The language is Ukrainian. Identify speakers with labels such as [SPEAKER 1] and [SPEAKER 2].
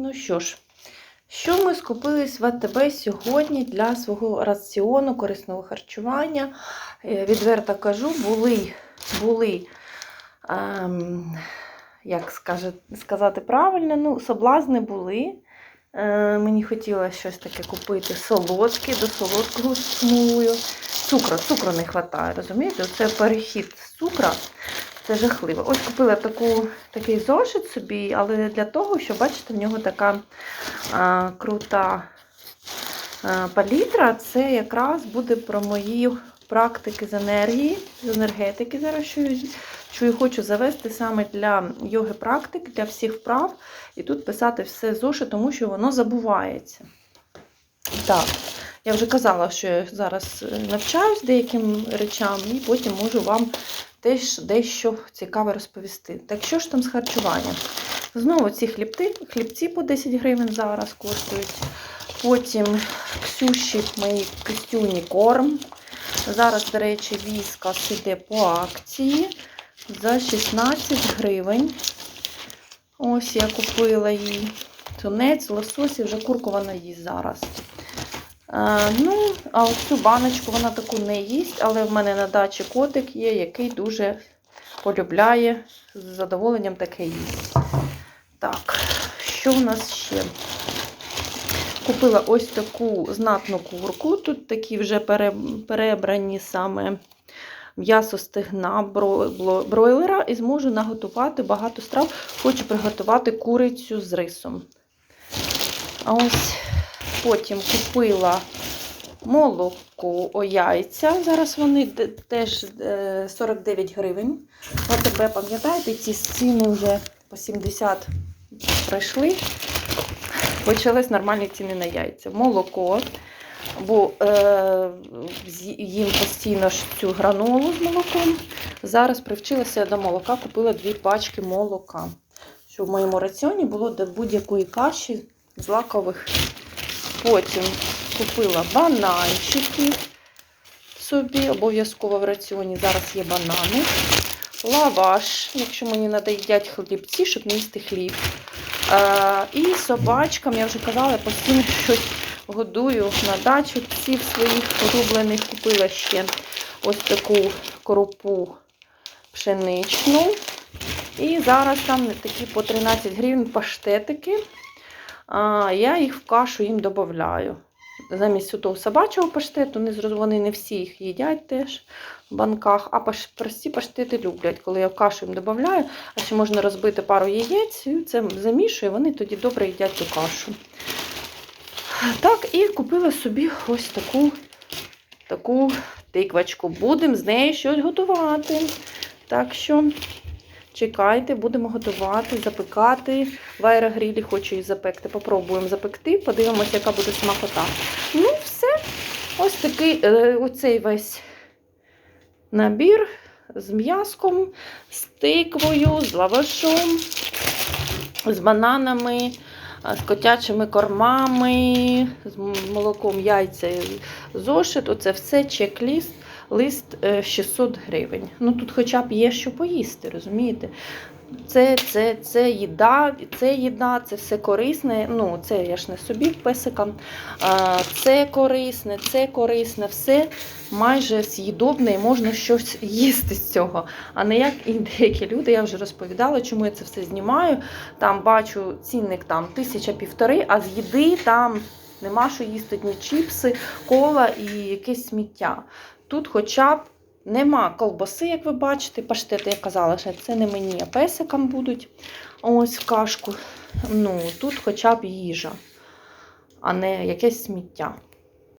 [SPEAKER 1] Ну що ж, що ми скупились в АТБ сьогодні для свого раціону корисного харчування? Е, Відверто кажу, були, були ем, як скаже, сказати правильно, ну, соблазни були. Е, мені хотілося щось таке купити солодке, до солодкого смую. Цукру, цукру не вистачає, розумієте? Це перехід з цукра. Це жахливо. Ось купила таку, такий зошит собі, але для того, що, бачите, в нього така а, крута а, палітра. Це якраз буде про мої практики з енергії, з енергетики зараз чую, чую, хочу завести саме для йоги практик, для всіх вправ. І тут писати все зошит, тому що воно забувається. Так. Я вже казала, що я зараз навчаюсь деяким речам, і потім можу вам теж дещо цікаве розповісти. Так що ж там з харчуванням? Знову ці хлібці, хлібці по 10 гривень зараз коштують. Потім Ксюші мої костюні корм. Зараз, до речі, віскас іде по акції за 16 гривень. Ось я купила їй тунець, лосось і вже курку вона їсть зараз. А, ну, а ось цю баночку вона таку не їсть, але в мене на дачі котик є, який дуже полюбляє, з задоволенням таке їсть. Так, що в нас ще? Купила ось таку знатну курку. Тут такі вже перебрані саме м'ясо стегна бройлера і зможу наготувати багато страв. Хочу приготувати курицю з рисом. А ось Потім купила молоко, о, яйця. Зараз вони теж 49 гривень. ОТБ, пам'ятаєте, ці ціни вже по 70 пройшли. Почались нормальні ціни на яйця. Молоко, бо е, їм постійно ж цю гранолу з молоком. Зараз привчилася до молока, купила дві пачки молока. Щоб в моєму раціоні було до будь-якої каші з лакових Потім купила бананчики собі, обов'язково в раціоні. Зараз є банани. Лаваш, якщо мені надоїдять хлібці, щоб не їсти хліб. А, і собачкам, я вже казала, я постійно щось годую на дачу. Псів своїх улюблених купила ще ось таку коропу пшеничну. І зараз там такі по 13 гривень паштетики. А, Я їх в кашу їм додаю. Замість того собачого паштету, вони не всі їх їдять теж в банках, а прості паштети люблять, коли я в кашу їм додаю, а ще можна розбити пару яєць, і це замішую, вони тоді добре їдять цю кашу. Так, і купила собі ось таку таку тиквочку. Будемо з нею щось готувати. Так що Чекайте, будемо готувати, запекати. В аерогрілі хочу її запекти. Попробуємо запекти, подивимося, яка буде смакота. Ну, все. Ось такий е, оцей весь набір з м'яском, з тиквою, з лавашом, з бананами, з котячими кормами, з молоком яйця, зошит. Оце все чек-ліст лист 600 е, гривень. Ну тут хоча б є що поїсти, розумієте? Це це, це їда, це їда, це все корисне. Ну, це я ж не собі песикам. Це корисне, це корисне, все майже з'їдобне і можна щось їсти з цього. А не як і деякі люди, я вже розповідала, чому я це все знімаю. Там бачу цінник там тисяча півтори, а з їди там нема що їсти ні чіпси, кола і якесь сміття. Тут хоча б нема колбаси, як ви бачите, паштети, я казала, що це не мені, а песикам будуть. Ось кашку. Ну, Тут хоча б їжа, а не якесь сміття.